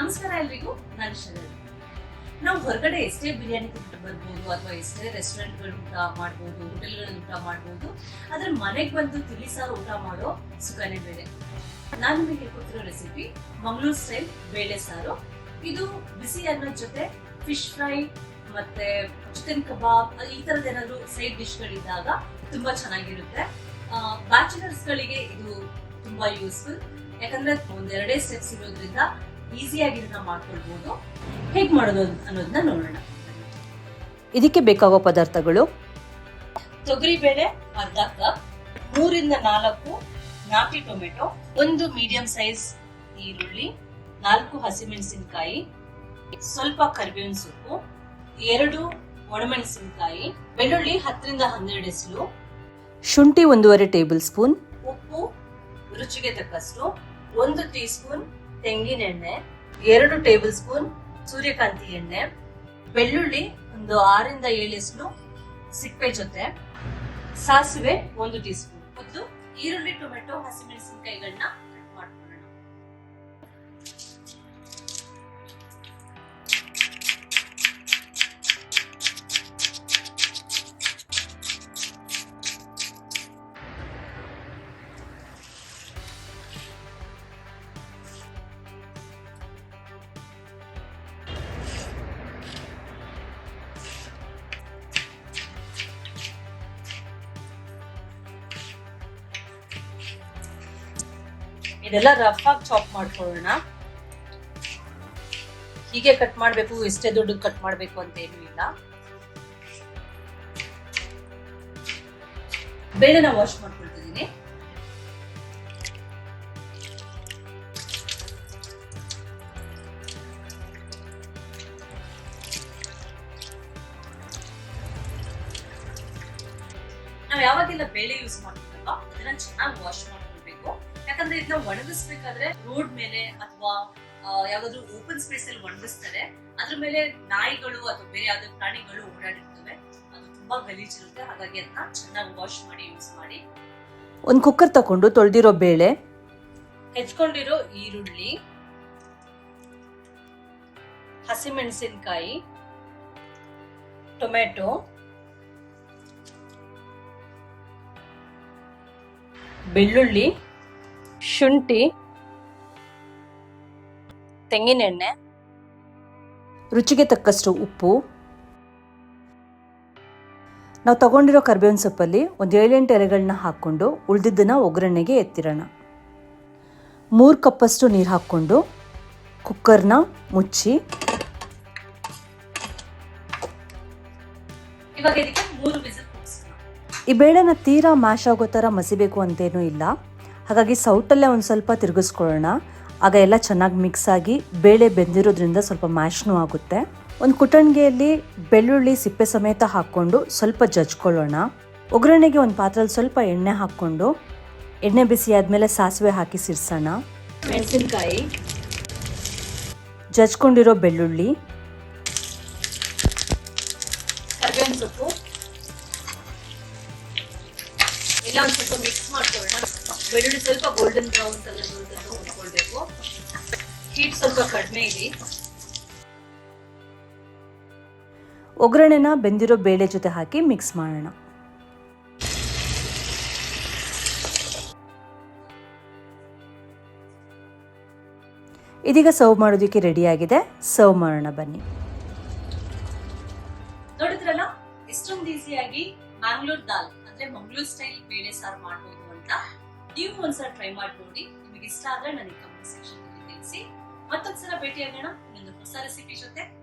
ನಮಸ್ಕಾರ ಎಲ್ರಿಗೂ, ನಾನು ಶರಣ್. ನಾವು ಹೊರಗಡೆ ಎಷ್ಟೇ ಬಿರಿಯಾನಿ ತಿಂದು ಬರ್ಬೋದು, ಅಥವಾ ಎಷ್ಟೇ ರೆಸ್ಟೋರೆಂಟ್ಗಳು ಊಟ ಮಾಡ್ಬೋದು ಹೋಟೆಲ್ಗಳಲ್ಲಿ ಊಟ ಮಾಡ್ಬೋದು ಆದ್ರೆ ಮನೆಗೆ ಬಂದು ತಿಳಿಸಾರು ಊಟ ಮಾಡೋ ಸುಖನೇ ಬೇರೆ. ನಾನು ನಿಮಗೆ ಕೊಟ್ಟಿರೋ ರೆಸಿಪಿ ಮಂಗಳೂರು ಸ್ಟೈಲ್ ಬೇಳೆ ಸಾರು. ಇದು ಬಿಸಿ ಅನ್ನದ ಜೊತೆ ಫಿಶ್ ಫ್ರೈ ಮತ್ತೆ ಚಿಕನ್ ಕಬಾಬ್ ಈ ತರದ ಏನಾದ್ರು ಸೈಡ್ ಡಿಶ್ಗಳಿದ್ದಾಗ ತುಂಬಾ ಚೆನ್ನಾಗಿರುತ್ತೆ. ಬ್ಯಾಚುಲರ್ಸ್ ಗಳಿಗೆ ಇದು ತುಂಬಾ ಯೂಸ್ಫುಲ್ ಯಾಕಂದ್ರೆ ಒಂದೆರಡೇ ಸ್ಟೆಪ್ಸ್ ಇರೋದ್ರಿಂದ ಈಸಿಯಾಗಿ ಇದನ್ನ ಮಾಡ್ಕೊಳ್ಬಹುದು ಹೇಗೆ ಮಾಡೋದು ಅನ್ನೋದನ್ನ ನೋಡೋಣ. ಇದಕ್ಕೆ ಬೇಕಾಗೋ ಪದಾರ್ಥಗಳು? ತೊಗರಿ ಬೇಳೆ ಅರ್ಧ ಕಪ್ ಮೂರಿಂದ ನಾಲ್ಕು ನಾಟಿ ಟೊಮೆಟೊ ಒಂದು ಮೀಡಿಯಂ ಸೈಜ್ ಈರುಳ್ಳಿ ನಾಲ್ಕು ಹಸಿಮೆಣಸಿನಕಾಯಿ ಸ್ವಲ್ಪ ಕರಿಬೇವಿನ ಸೊಪ್ಪು ಎರಡು ಒಣಮೆಣಸಿನಕಾಯಿ ಬೆಳ್ಳುಳ್ಳಿ ಹತ್ತರಿಂದ ಹನ್ನೆರಡು ಎಸಲು ಶುಂಠಿ ಒಂದೂವರೆ ಟೇಬಲ್ ಸ್ಪೂನ್ ಉಪ್ಪು ರುಚಿಗೆ ತಕ್ಕಷ್ಟು ಒಂದು ಟೀ ಸ್ಪೂನ್ ತೆಂಗಿನೆಣ್ಣೆ ಎರಡು ಟೇಬಲ್ ಸ್ಪೂನ್ ಸೂರ್ಯಕಾಂತಿ ಎಣ್ಣೆ, ಬೆಳ್ಳುಳ್ಳಿ ಒಂದು ಆರಿಂದ ಏಳು ಎಸಲು ಸಿಪ್ಪೆ ಜೊತೆ, ಸಾಸಿವೆ ಒಂದು ಟೀ ಸ್ಪೂನ್ ಮತ್ತು ಈರುಳ್ಳಿ, ಟೊಮೆಟೊ, ಹಸಿಮೆಣಸಿನಕಾಯಿಗಳನ್ನ ಇದೆಲ್ಲ ರಫ್ ಆಗಿ ಚಾಪ್ ಮಾಡ್ಕೊಳ್ಳೋಣ. ಹೀಗೆ ಕಟ್ ಮಾಡ್ಬೇಕು ಎಷ್ಟೇ ದೊಡ್ಡ ಕಟ್ ಮಾಡ್ಬೇಕು ಅಂತ ಏನೂ ಇಲ್ಲ. ಬೇಳೆನ ವಾಶ್ ಮಾಡ್ಕೊಳ್ತಿದ್ದೀನಿ. ನಾವು ಯಾವಾಗೆಲ್ಲ ಬೇಳೆ ಯೂಸ್ ಮಾಡ್ತೀವಲ್ವಾ, ಅದನ್ನ ಚೆನ್ನಾಗಿ ವಾಶ್ ಮಾಡ್ಕೊಳ್ಬೇಕು. ಯಾಕಂದ್ರೆ ಇದನ್ನ ಒಣಗಿಸ್ಬೇಕಾದ್ರೆ ರೋಡ್ ಮೇಲೆ ಅಥವಾ ಯಾವ್ದಾದ್ರು ಓಪನ್ ಸ್ಪೇಸ್ ಅಲ್ಲಿ ಒಣಗಿಸ್ತಾರೆ. ಅದ್ರ ಮೇಲೆ ನಾಯಿಗಳು ಅಥವಾ ಬೇರೆ ಯಾವ್ದಾದ್ರು ಪ್ರಾಣಿಗಳು ಓಡಾಡಿರ್ತವೆ. ಅದು ತುಂಬಾ ಗಲೀಜಿರುತ್ತೆ. ಹಾಗಾಗಿ ಅದನ್ನ ಚೆನ್ನಾಗಿ ವಾಶ್ ಮಾಡಿ ಯೂಸ್ ಮಾಡಿ. ಒಂದು ಕುಕ್ಕರ್ ತಗೊಂಡು ತೊಳೆದಿರೋ ಬೇಳೆ. ಹೆಚ್ಕೊಂಡಿರೋ ಈರುಳ್ಳಿ. ಹಸಿಮೆಣಸಿನಕಾಯಿ. ಟೊಮೆಟೊ ಬೆಳ್ಳುಳ್ಳಿ. ಶುಂಠಿ ತೆಂಗಿನೆಣ್ಣೆ ರುಚಿಗೆ ತಕ್ಕಷ್ಟು ಉಪ್ಪು. ನಾವು ತಗೊಂಡಿರೋ ಕರ್ಬೇವಿನ ಸೊಪ್ಪಲ್ಲಿ ಒಂದು ಏಳೆಂಟು ಎಲೆಗಳನ್ನ ಹಾಕ್ಕೊಂಡು ಉಳಿದಿದ್ದನ್ನು ಒಗ್ಗರಣೆಗೆ ಎತ್ತಿರೋಣ. ಮೂರು ಕಪ್ಪಷ್ಟು ನೀರು ಹಾಕ್ಕೊಂಡು ಕುಕ್ಕರ್ನ ಮುಚ್ಚಿ. ಈ ಬೇಳೆನ ತೀರಾ ಮ್ಯಾಶ್ ಆಗೋ ಥರ ಮಸಿಬೇಕು ಅಂತೇನೂ ಇಲ್ಲ. ಹಾಗಾಗಿ ಸೌಟಲ್ಲೇ ಒಂದು ಸ್ವಲ್ಪ ತಿರುಗಿಸ್ಕೊಳ್ಳೋಣ. ಆಗ ಎಲ್ಲ ಚೆನ್ನಾಗಿ ಮಿಕ್ಸ್ ಆಗಿ ಬೇಳೆ ಬೆಂದಿರೋದ್ರಿಂದ ಸ್ವಲ್ಪ ಮ್ಯಾಶ್ನೂ ಆಗುತ್ತೆ. ಒಂದು ಕುಟಣಿಗೆಯಲ್ಲಿ ಬೆಳ್ಳುಳ್ಳಿ ಸಿಪ್ಪೆ ಸಮೇತ ಹಾಕ್ಕೊಂಡು ಸ್ವಲ್ಪ ಜಜ್ಕೊಳ್ಳೋಣ. ಒಗ್ಗರಣೆಗೆ ಒಂದು ಪಾತ್ರೆಲಿ ಸ್ವಲ್ಪ ಎಣ್ಣೆ ಹಾಕ್ಕೊಂಡು ಎಣ್ಣೆ ಬಿಸಿ ಆದಮೇಲೆ ಸಾಸಿವೆ ಹಾಕಿ ಸಿರ್ಸೋಣ. ಮೆಣಸಿನ್ಕಾಯಿ. ಜಜ್ಕೊಂಡಿರೋ ಬೆಳ್ಳುಳ್ಳಿ. ಸೊಪ್ಪು. ಎಲ್ಲ ಒಂದು ಸ್ವಲ್ಪ ಮಿಕ್ಸ್ ಮಾಡ್ಕೊಳ್ಳೋಣ. ಬೆಳ್ಳುಳ್ಳಿ ಸ್ವಲ್ಪ ಗೋಲ್ಡನ್ ಬ್ರೌನ್ ಕಲರ್ ತನಕ ಹುರ್ಕೊಳ್ಬೇಕು ಹೀಟ್ ಸ್ವಲ್ಪ ಕಡಿಮೆ ಇದೆ ಒಗ್ಗರಣೆನ ಬೆಂದಿರೋ ಬೇಳೆ ಜೊತೆ ಹಾಕಿ ಮಿಕ್ಸ್ ಮಾಡೋಣ. ಇದೀಗ ಸರ್ವ್ ಮಾಡೋದಕ್ಕೆ ರೆಡಿಯಾಗಿದೆ ಸರ್ವ್ ಮಾಡೋಣ ಬನ್ನಿ. ನೋಡಿದ್ರಲ್ಲ ಎಷ್ಟೊಂದು ಈಸಿಯಾಗಿ ಮ್ಯಾಂಗ್ಳೂರ್ ದಾಲ್ ಅಂದ್ರೆ ಮಂಗಳೂರು ಸ್ಟೈಲ್ ಬೇಳೆ ಸಾರು ಮಾಡ್ಬೋದು ಅಂತ. ನೀವು ಒಂದ್ಸಲ ಟ್ರೈ ಮಾಡಿ ನಿಮಗೆ ಇಷ್ಟ ಆದ್ರೆ ನನಗೆ ಕಮೆಂಟ್ ಸೆಕ್ಷನ್ ತಿಳಿಸಿ. ಮತ್ತೊಂದ್ಸಲ ಭೇಟಿಯಾಗೋಣ. ಇನ್ನೊಂದು ಹೊಸ ರೆಸಿಪಿ ಜೊತೆ.